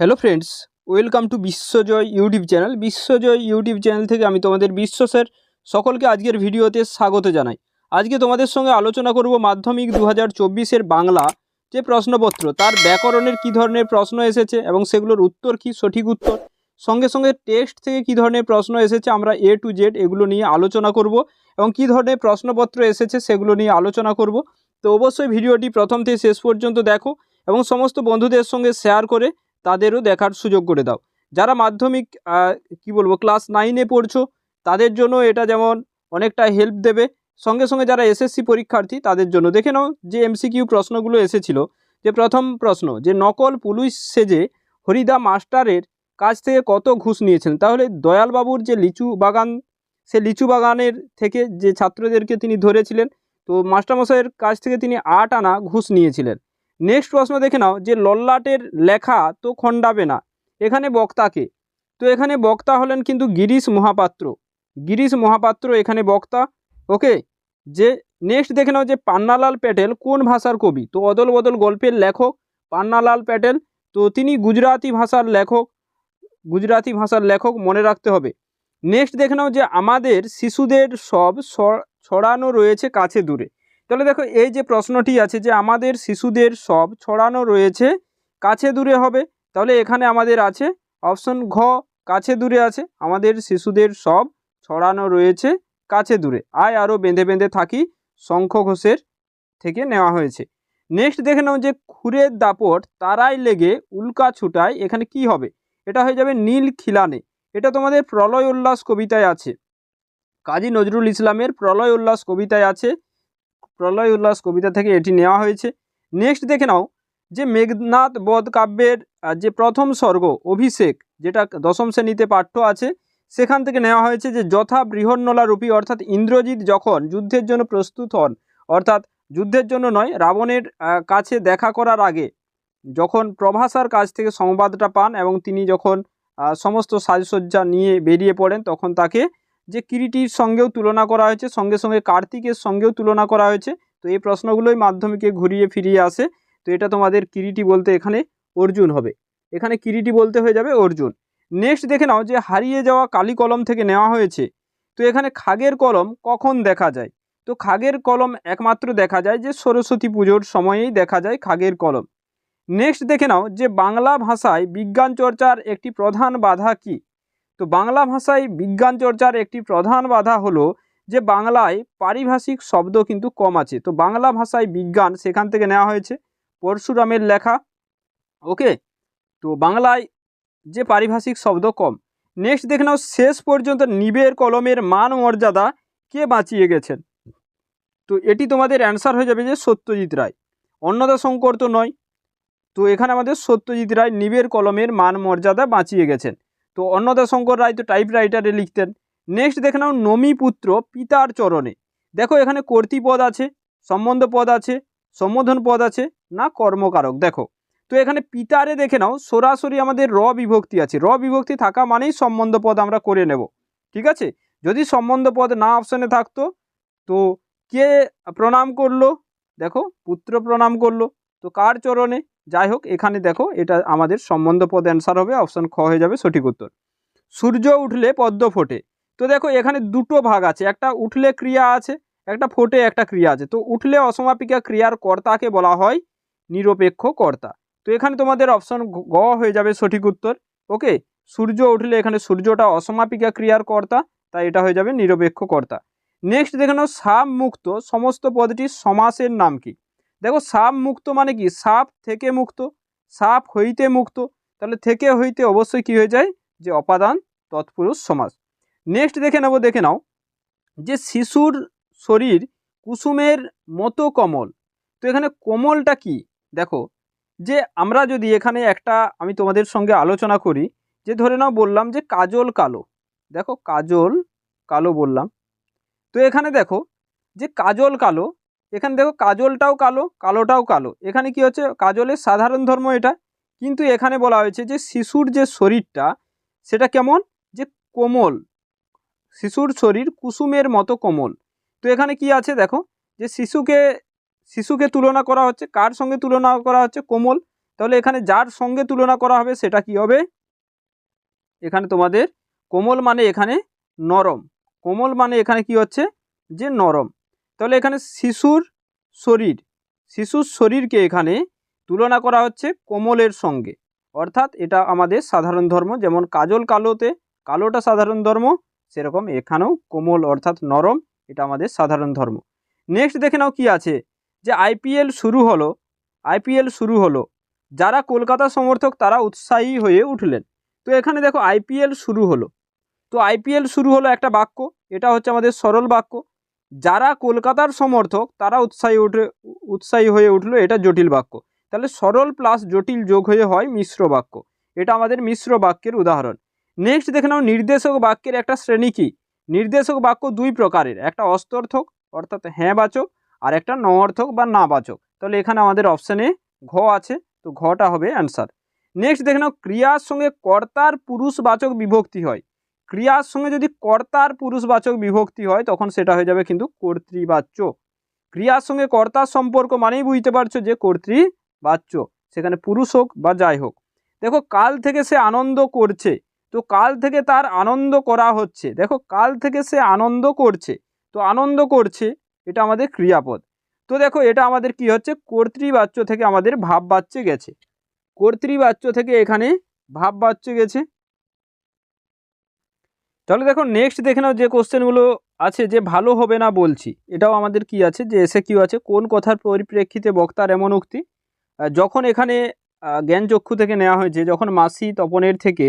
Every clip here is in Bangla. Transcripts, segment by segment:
Hello friends welcome to Biswajoy YouTube channel Biswajoy YouTube channel থেকে আমি তোমাদের বিশ্ব স্যার সকলকে আজকের ভিডিওতে স্বাগত জানাই। আজকে তোমাদের সঙ্গে আলোচনা করব মাধ্যমিক দু হাজার বাংলা যে প্রশ্নপত্র, তার ব্যাকরণের কী ধরনের প্রশ্ন এসেছে এবং সেগুলোর উত্তর কী, সঠিক উত্তর, সঙ্গে সঙ্গে টেক্সট থেকে কী ধরনের প্রশ্ন এসেছে আমরা এ টু জেড এগুলো নিয়ে আলোচনা করব এবং কী ধরনের প্রশ্নপত্র এসেছে সেগুলো নিয়ে আলোচনা করব। তো অবশ্যই ভিডিওটি প্রথম থেকে শেষ পর্যন্ত দেখো এবং সমস্ত বন্ধুদের সঙ্গে শেয়ার করে তাদেরও দেখার সুযোগ করে দাও। যারা মাধ্যমিক কি বলব ক্লাস নাইনে পড়ছো, তাদের জন্য এটা যেমন অনেকটা হেল্প দেবে। সঙ্গে সঙ্গে যারা এসএসসি পরীক্ষার্থী, তাদের জন্য দেখে নাও যে এমসিকিউ প্রশ্নগুলো এসেছিল। যে প্রথম প্রশ্ন, যে নকল পুলিশ সেজে হরিদা মাস্টারের কাছ থেকে কত ঘুষ নিয়েছেন? তাহলে দয়ালবাবুর যে লিচু বাগান, সে লিচু বাগানের থেকে যে ছাত্রদেরকে তিনি ধরেছিলেন, তো মাস্টারমশাইয়ের কাছ থেকে তিনি আট আনা ঘুষ নিয়েছিলেন। নেক্সট প্রশ্ন দেখে নাও, যে লল্লাটের লেখা তো খণ্ডাবে না। এখানে বক্তাকে তো এখানে বক্তা হলেন কিন্তু গিরিশ মহাপাত্র। গিরিশ মহাপাত্র এখানে বক্তা। ওকে যে নেক্সট দেখে নাও যে পান্নালাল প্যাটেল কোন ভাষার কবি? তো অদল বদল গল্পের লেখক পান্নালাল প্যাটেল। তো তিনি গুজরাতি ভাষার লেখক। গুজরাতি ভাষার লেখক মনে রাখতে হবে। নেক্সট দেখে নাও যে আমাদের শিশুদের সব ছড়ানো রয়েছে কাছে দূরে। তাহলে দেখো, এই যে প্রশ্নটি আছে যে আমাদের শিশুদের সব ছড়ানো রয়েছে, কাছে দূরে হবে। তাহলে এখানে আমাদের আছে অপশন ঘ, কাছে দূরে আছে। আমাদের শিশুদের সব ছড়ানো রয়েছে কাছে দূরে। আয় আরও বেঁধে বেঁধে থাকি শঙ্খ ঘোষের থেকে নেওয়া হয়েছে। নেক্সট দেখে নাও যে খুরের দাপট, তারাই লেগে উল্কা ছুটায়, এখানে কি হবে? এটা হয়ে যাবে নীল খিলানে। এটা তোমাদের প্রলয় উল্লাস কবিতায় আছে। কাজী নজরুল ইসলামের প্রলয় উল্লাস কবিতায় আছে। প্রলয় উল্লাস কবিতা থেকে এটি নেওয়া হয়েছে। নেক্সট দেখে নাও, যে মেঘনাথ বধ কাব্যের যে প্রথম স্বর্গ, অভিষেক, যেটা দশম শ্রেণীতে পাঠ্য আছে, সেখান থেকে নেওয়া হয়েছে যে যথা বৃহন্নলা রূপী, অর্থাৎ ইন্দ্রজিৎ যখন যুদ্ধের জন্য প্রস্তুত হন, অর্থাৎ যুদ্ধের জন্য নয়, রাবণের কাছে দেখা করার আগে, যখন প্রভাসার কাছ থেকে সংবাদটা পান এবং তিনি যখন সমস্ত সাজসজ্জা নিয়ে বেরিয়ে পড়েন, তখন তাকে যে কিরিটির সঙ্গেও তুলনা করা হয়েছে, সঙ্গে সঙ্গে কার্তিকের সঙ্গেও তুলনা করা হয়েছে। তো এই প্রশ্নগুলোই মাধ্যমিকে ঘুরিয়ে ফিরিয়ে আসে। তো এটা তোমাদের কিরিটি বলতে এখানে অর্জুন হবে। এখানে কিরিটি বলতে হয়ে যাবে অর্জুন। নেক্সট দেখে নাও যে হারিয়ে যাওয়া কালি কলম থেকে নেওয়া হয়েছে। তো এখানে খাগের কলম কখন দেখা যায়? তো খাগের কলম একমাত্র দেখা যায় যে সরস্বতী পুজোর সময়েই দেখা যায় খাগের কলম। নেক্সট দেখে নাও যে বাংলা ভাষায় বিজ্ঞান চর্চার একটি প্রধান বাধা কি? তো বাংলা ভাষায় বিজ্ঞান চর্চার একটি প্রধান বাধা হলো যে বাংলায় পারিভাষিক শব্দ কিন্তু কম আছে। তো বাংলা ভাষায় বিজ্ঞান সেখান থেকে নেওয়া হয়েছে, পরশুরামের লেখা, ওকে? তো বাংলায় যে পারিভাষিক শব্দ কম। নেক্সট দেখে নাও, শেষ পর্যন্ত নিবের কলমের মান মর্যাদা কে বাঁচিয়ে গেছেন? তো এটি তোমাদের অ্যান্সার হয়ে যাবে যে সত্যজিৎ রায়। অন্নদা শঙ্কর তো নয়। তো এখানে আমাদের সত্যজিৎ রায় নিবের কলমের মান মর্যাদা বাঁচিয়ে গেছেন। তো অন্নদা শঙ্কর রায় তো টাইপ রাইটারে লিখতেন। নেক্সট দেখে নাও নমি পুত্র পিতার চরণে। দেখো এখানে কর্তৃপদ আছে, সম্বন্ধ পদ আছে, সম্বোধন পদ আছে, না কর্মকারক। দেখো, তো এখানে পিতারে দেখে নাও, সরাসরি আমাদের র বিভক্তি আছে। র বিভক্তি থাকা মানেই সম্বন্ধ পদ আমরা করে নেব। ঠিক আছে? যদি সম্বন্ধ পদ না অপশানে থাকতো, তো কে প্রণাম করল? দেখো, পুত্র প্রণাম করল। তো কার চরণে? যাই হোক এখানে দেখো, এটা আমাদের সম্বন্ধ পদ অ্যান্সার হবে অপশন খ হয়ে যাবে সঠিক উত্তর। সূর্য উঠলে পদ্ম ফোটে। তো দেখো, এখানে দুটো ভাগ আছে, একটা উঠলে ক্রিয়া আছে, একটা ফোটে একটা ক্রিয়া আছে। তো উঠলে অসমাপিকা ক্রিয়ার কর্তাকে বলা হয় নিরপেক্ষ কর্তা। তো এখানে তোমাদের অপশন গ হয়ে যাবে সঠিক উত্তর। ওকে সূর্য উঠলে এখানে সূর্যটা অসমাপিকা ক্রিয়ার কর্তা, তাই এটা হয়ে যাবে নিরপেক্ষ কর্তা। নেক্সট দেখে নাও সাপ মুক্ত সমস্ত পদটির সমাসের নাম কি? দেখো সাপ মুক্ত মানে কি? সাপ থেকে মুক্ত, সাপ হইতে মুক্ত। তাহলে থেকে হইতে অবশ্যই কি হয়ে যায়? যে অপাদান, তৎপুরুষ, সমাস। নেক্সট দেখে নেব, দেখে নাও। যে শিশুর শরীর কুসুমের মতো কমল। তো এখানে কোমলটা কি? দেখো, যে আমরা যদি এখানে একটা আমি তোমাদের সঙ্গে আলোচনা করি, যে ধরে নাও বললাম যে কাজল কালো। দেখো, কাজল কালো বললাম। তো এখানে দেখো, যে কাজল কালো এখানে দেখো কাজলটাও কালো, কালোটাও কালো। এখানে কি হচ্ছে? কাজলের সাধারণ ধর্ম এটা। কিন্তু এখানে বলা হয়েছে যে শিশুর যে শরীরটা, সেটা কেমন? যে কোমল। শিশুর শরীর কুসুমের মতো কোমল। তো এখানে কি আছে দেখো? যে শিশুকে শিশুকে তুলনা করা হচ্ছে, কার সঙ্গে তুলনা করা হচ্ছে? কোমল। তাহলে এখানে যার সঙ্গে তুলনা করা হবে, সেটা কি হবে? এখানে তোমাদের কোমল মানে এখানে নরম। কোমল মানে এখানে কি হচ্ছে? যে নরম। তাহলে এখানে শিশুর শরীর, শিশুর শরীরকে এখানে তুলনা করা হচ্ছে কোমলের সঙ্গে। অর্থাৎ এটা আমাদের সাধারণ ধর্ম, যেমন কাজল কালোতে, কালোটা সাধারণ ধর্ম, সেরকম এখানেও কোমল অর্থাৎ নরম, এটা আমাদের সাধারণ ধর্ম। নেক্সট দেখে নাও কি আছে, যে আইপিএল শুরু হলো আইপিএল শুরু হলো। যারা কলকাতা সমর্থক, তারা উৎসাহী হয়ে উঠলেন। তো এখানে দেখো আইপিএল শুরু হলো। তো আইপিএল শুরু হলো একটা বাক্য, এটা হচ্ছে আমাদের সরল বাক্য। যারা কলকাতার সমর্থক, তারা উৎসাহী উঠে, উৎসাহী হয়ে উঠল, এটা জটিল বাক্য। তাহলে সরল প্লাস জটিল যোগ হয়ে হয় মিশ্র বাক্য। এটা আমাদের মিশ্র বাক্যের উদাহরণ। নেক্সট দেখে নাও, নির্দেশক বাক্যের একটা শ্রেণি কি? নির্দেশক বাক্য দুই প্রকারের, একটা অস্তর্থক অর্থাৎ হ্যাঁ বাচক, আর একটা ন অর্থক বা না বাচক। তাহলে এখানে আমাদের অপশানে ঘ আছে, তো ঘটা হবে অ্যান্সার নেক্সট দেখে নাও, ক্রিয়ার সঙ্গে কর্তার পুরুষবাচক বিভক্তি হয়। ক্রিয়ার সঙ্গে যদি কর্তার পুরুষবাচক বিভক্তি হয়, তখন সেটা হয়ে যাবে কিন্তু কর্তৃবাচ্য। ক্রিয়ার সঙ্গে কর্তার সম্পর্ক মানেই বুঝতে পারছ যে কর্তৃবাচ্য, সেখানে পুরুষ হোক বা যাই হোক। দেখো, কাল থেকে সে আনন্দ করছে, তো কাল থেকে তার আনন্দ করা হচ্ছে। দেখো, কাল থেকে সে আনন্দ করছে, তো আনন্দ করছে, এটা আমাদের ক্রিয়াপদ। তো দেখো, এটা আমাদের কি হচ্ছে? কর্তৃবাচ্য থেকে আমাদের ভাববাচ্যে গেছে। কর্তৃবাচ্য থেকে এখানে ভাববাচ্যে গেছে। তাহলে দেখো নেক্সট দেখে নাও যে কোশ্চেনগুলো আছে যে ভালো হবে না বলছি এটাও আমাদের কি আছে যে এসে কিউ আছে কোন কথার পরিপ্রেক্ষিতে বক্তার এমন উক্তি? যখন এখানে আহ, জ্ঞানচক্ষু থেকে নেওয়া হয়েছে যখন মাসি তপনের থেকে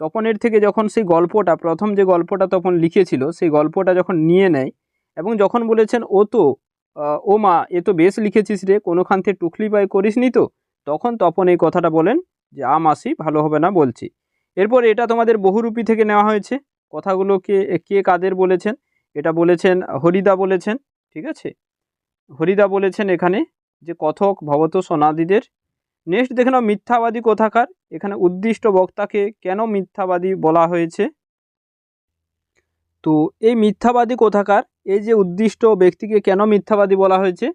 তপনের থেকে যখন সেই গল্পটা প্রথম যে গল্পটা তখন লিখেছিল সেই গল্পটা যখন নিয়ে নেয় এবং যখন বলেছেন ও তো ও মা এ তো বেশ লিখেছিস রে কোনোখান থেকে টুকলি পাই করিসনি তো? তখন তপন এই কথাটা বলেন যে আ মাসি ভালো হবে না বলছি। এরপর এটা তোমাদের বহুরূপী থেকে নেওয়া হয়েছে। কথাগুলোকে কে কাদের বলেছেন? এটা বলেছেন হরিদা বলেছেন, ঠিক আছে? হরিদা বলেছেন এখানে যে কথক ভবত সোনাদিদের। নেক্সট দেখে নাও, মিথ্যাবাদী কোথাকার? এখানে উদ্দিষ্ট বক্তাকে কেন মিথ্যাবাদী বলা হয়েছে? তো এই মিথ্যাবাদী কোথাকার? এই যে উদ্দিষ্ট ব্যক্তিকে কেন মিথ্যাবাদী বলা হয়েছে?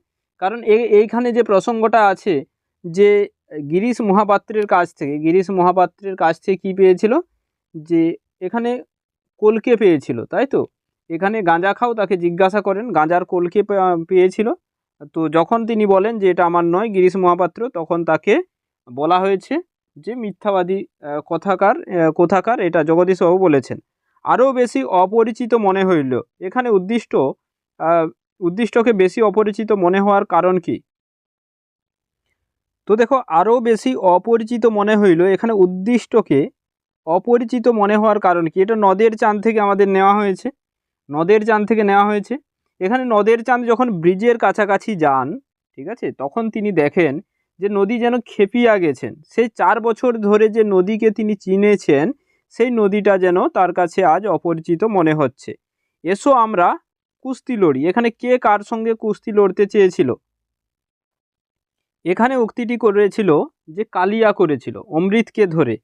কারণ এই এইখানে যে প্রসঙ্গটা আছে যে গিরিশ মহাপাত্রের কাছ থেকে, গিরিশ মহাপাত্রের কাছ থেকে কী পেয়েছিল? যে এখানে কলকে পেয়েছিল, তাই তো? এখানে গাঁজা খাও, তাকে জিজ্ঞাসা করেন, গাঁজার কলকে পেয়েছিল। তো যখন তিনি বলেন যে এটা আমার নয়, গিরিশ মহাপাত্র, তখন তাকে বলা হয়েছে যে মিথ্যাবাদী কথাকার কোথাকার, এটা জগদীশবাবু বলেছেন। আরও বেশি অপরিচিত মনে হইল। এখানে উদ্দিষ্ট উদ্দিষ্টকে বেশি অপরিচিত মনে হওয়ার কারণ কি? তো দেখো, আরও বেশি অপরিচিত মনে হইল এখানে উদ্দিষ্টকে অপরিচিত মনে হওয়ার কারণ কি? এটা নদের চাঁদ থেকে আমাদের নেওয়া হয়েছে। নদের চাঁদ থেকে নেওয়া হয়েছে। এখানে নদের চাঁদ যখন ব্রিজের কাছাকাছি যান, ঠিক আছে? তখন তিনি দেখেন যে নদী যেন খেপিয়া গেছেন। সেই চার বছর ধরে যে নদীকে তিনি চিনেছেন, সেই নদীটা যেন তার কাছে আজ অপরিচিত মনে হচ্ছে। এসো আমরা কুস্তি লড়ি। এখানে কে কার সঙ্গে কুস্তি লড়তে চেয়েছিল? এখানে উক্তিটি করেছিল যে কালিয়া করেছিল, অমৃতকে ধরে।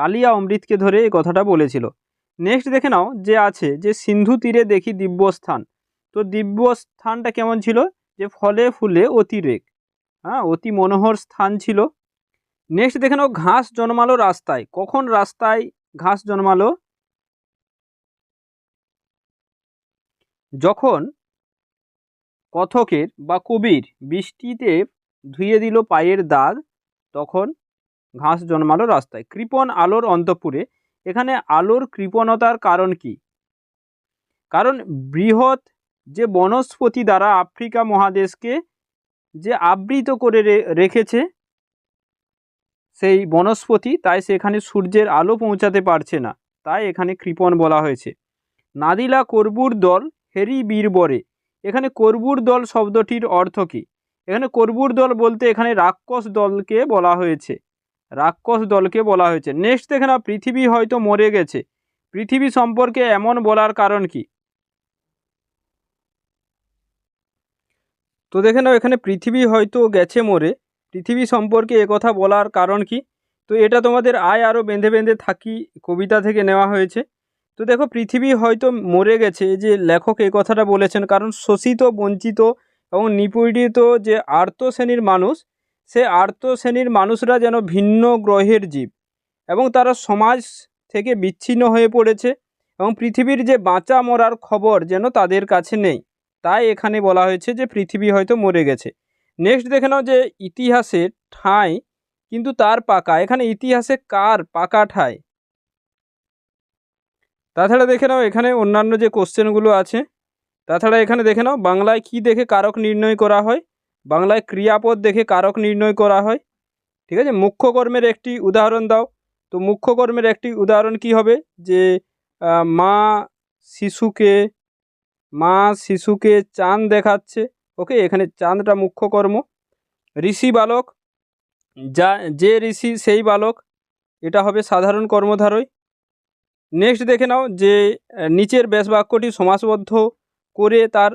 কালিয়া অমৃতকে ধরে এই কথাটা বলেছিল। নেক্সট দেখে নাও যে আছে, যে সিন্ধু তীরে দেখি দিব্যস্থান। তো দিব্যস্থানটা কেমন ছিল? যে ফলে ফুলে অতিরেক হ্যাঁ অতি মনোহর স্থান ছিল। নেক্সট দেখে নাও ঘাস জন্মালো রাস্তায়। কখন রাস্তায় ঘাস জন্মালো? যখন কথকের বা কবির বৃষ্টিতে ধুয়ে দিল পায়ের দাগ, তখন ঘাস জন্মালো রাস্তায়। কৃপণ আলোর অন্তপুরে। এখানে আলোর কৃপণতার কারণ কি? কারণ বৃহৎ যে বনস্পতি দ্বারা আফ্রিকা মহাদেশকে যে আবৃত করে রেখেছে, সেই বনস্পতি তাই সেখানে সূর্যের আলো পৌঁছাতে পারছে না। তাই এখানে কৃপণ বলা হয়েছে। নাদিলা করবুর দল হেরি বীরবরে। এখানে করবুর দল শব্দটির অর্থ কী? এখানে করবুর দল বলতে এখানে রাক্ষস দলকে বলা হয়েছে। রাক্ষস দলকে বলা হয়েছে। নেক্সট দেখে না পৃথিবী হয়তো মরে গেছে। পৃথিবী সম্পর্কে এমন বলার কারণ কি? তো দেখে নাও এখানে পৃথিবী হয়তো গেছে মরে। পৃথিবী সম্পর্কে একথা বলার কারণ কি? তো এটা তোমাদের আয় আরও বেঁধে বেঁধে থাকি কবিতা থেকে নেওয়া হয়েছে। তো দেখো, পৃথিবী হয়তো মরে গেছে যে লেখক এই কথাটা বলেছেন, কারণ শোষিত, বঞ্চিত এবং নিপীড়িত যে আর্ত শ্রেণির মানুষ সে আর্ত শ্রেণির মানুষরা যেন ভিন্ন গ্রহের জীব এবং তারা সমাজ থেকে বিচ্ছিন্ন হয়ে পড়েছে এবং পৃথিবীর যে বাঁচা মরার খবর যেন তাদের কাছে নেই। তাই এখানে বলা হয়েছে যে পৃথিবী হয়তো মরে গেছে। নেক্সট দেখে নাও যে ইতিহাসে ঠাঁই, কিন্তু তার পাকা। এখানে ইতিহাসে কার পাকা ঠাঁই? তাছাড়া দেখে নাও এখানে অন্যান্য যে কোশ্চেনগুলো আছে, তাছাড়া এখানে দেখে নাও বাংলায় কি দেখে কারক নির্ণয় করা হয়? বাংলায় ক্রিয়াপদ দেখে কারক নির্ণয় করা হয়। ঠিক আছে? মুখ্য কর্মের একটি উদাহরণ দাও। তো মুখ্য কর্মের একটি উদাহরণ কি হবে? যে মা শিশুকে মা শিশুকে চাঁদ দেখাচ্ছে। ওকে? এখানে চাঁদটা মুখ্য কর্ম। ঋষি বালক, যা, যে ঋষি সেই বালক, এটা হবে সাধারণ কর্মধারয় নেক্সট দেখে নাও যে, নিচের ব্যাস বাক্যটি সমাসবদ্ধ করে তার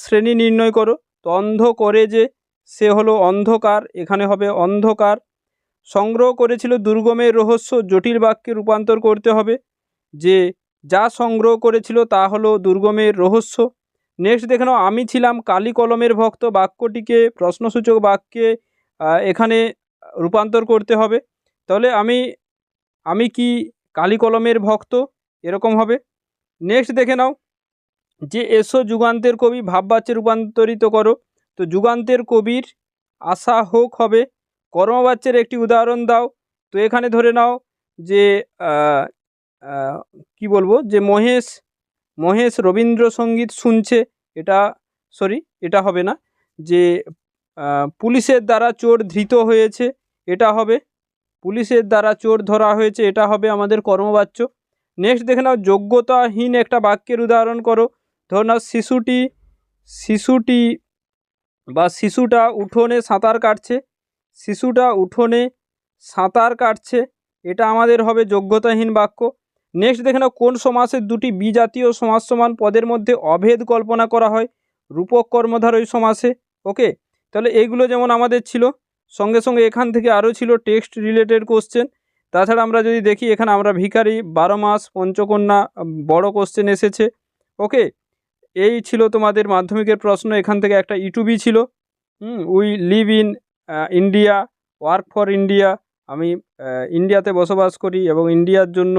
শ্রেণি নির্ণয় করো। তো অন্ধ করে যে সে হলো অন্ধকার, এখানে হবে অন্ধকার। সংগ্রহ করেছিল দুর্গমের রহস্য, জটিল বাক্যে রূপান্তর করতে হবে। যে যা সংগ্রহ করেছিল তা হলো দুর্গমের রহস্য। নেক্সট দেখে নাও, আমি ছিলাম কালী কলমের ভক্ত, বাক্যটিকে প্রশ্নসূচক বাক্যে এখানে রূপান্তর করতে হবে। তাহলে আমি আমি কি কালী কলমের ভক্ত? এরকম হবে। নেক্সট দেখে নাও যে এসো যুগান্তের কবি ভাববাচ্যে রূপান্তরিত করো। তো যুগান্তের কবির আশা হোক হবে, কর্মবাচ্যের একটি উদাহরণ দাও। তো এখানে ধরে নাও যে কি বলব? যে মহেশ মহেশ রবীন্দ্রসঙ্গীত শুনছে, এটা সরি এটা হবে না। যে পুলিশের দ্বারা চোর ধৃত হয়েছে, এটা হবে। পুলিশের দ্বারা চোর ধরা হয়েছে, এটা হবে আমাদের কর্মবাচ্য। নেক্সট দেখে নাও, যোগ্যতাহীন একটা বাক্যের উদাহরণ করো। ধরো নাও শিশুটি শিশুটি বা শিশুটা উঠোনে সাঁতার কাটছে, শিশুটা উঠোনে সাঁতার কাটছে, এটা আমাদের হবে যোগ্যতাহীন বাক্য। নেক্সট দেখে নাও কোন সমাসের দুটি বিজাতীয় সমাস সমান পদের মধ্যে অভেদ কল্পনা করা হয়? রূপক কর্মধার ওই সমাসে। ওকে তাহলে এইগুলো যেমন আমাদের ছিল, সঙ্গে সঙ্গে এখান থেকে আরও ছিল টেক্সট রিলেটেড কোশ্চেন তাছাড়া আমরা যদি দেখি, এখানে আমরা ভিখারি, বারো মাস, পঞ্চকন্যা, বড় কোশ্চেন এসেছে। ওকে এই ছিল তোমাদের মাধ্যমিকের প্রশ্ন। এখান থেকে একটা ইউটিউবই ছিল। We live in India work for India আমি ইন্ডিয়াতে বসবাস করি এবং ইন্ডিয়ার জন্য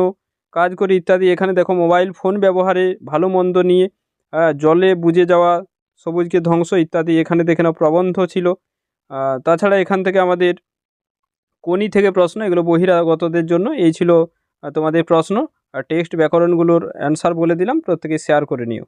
কাজ করি ইত্যাদি। এখানে দেখো মোবাইল ফোন ব্যবহারে ভালো মন্দ নিয়ে জলে বুঝে যাওয়া, সবুজকে ধ্বংস ইত্যাদি এখানে দেখে নাও প্রবন্ধ ছিল। তাছাড়া এখান থেকে আমাদের কোনি থেকে প্রশ্ন, এগুলো বহিরাগতদের জন্য। এই ছিল তোমাদের প্রশ্ন। আর টেক্সট ব্যাকরণগুলোর অ্যান্সার বলে দিলাম। প্রত্যেকে শেয়ার করে নিও।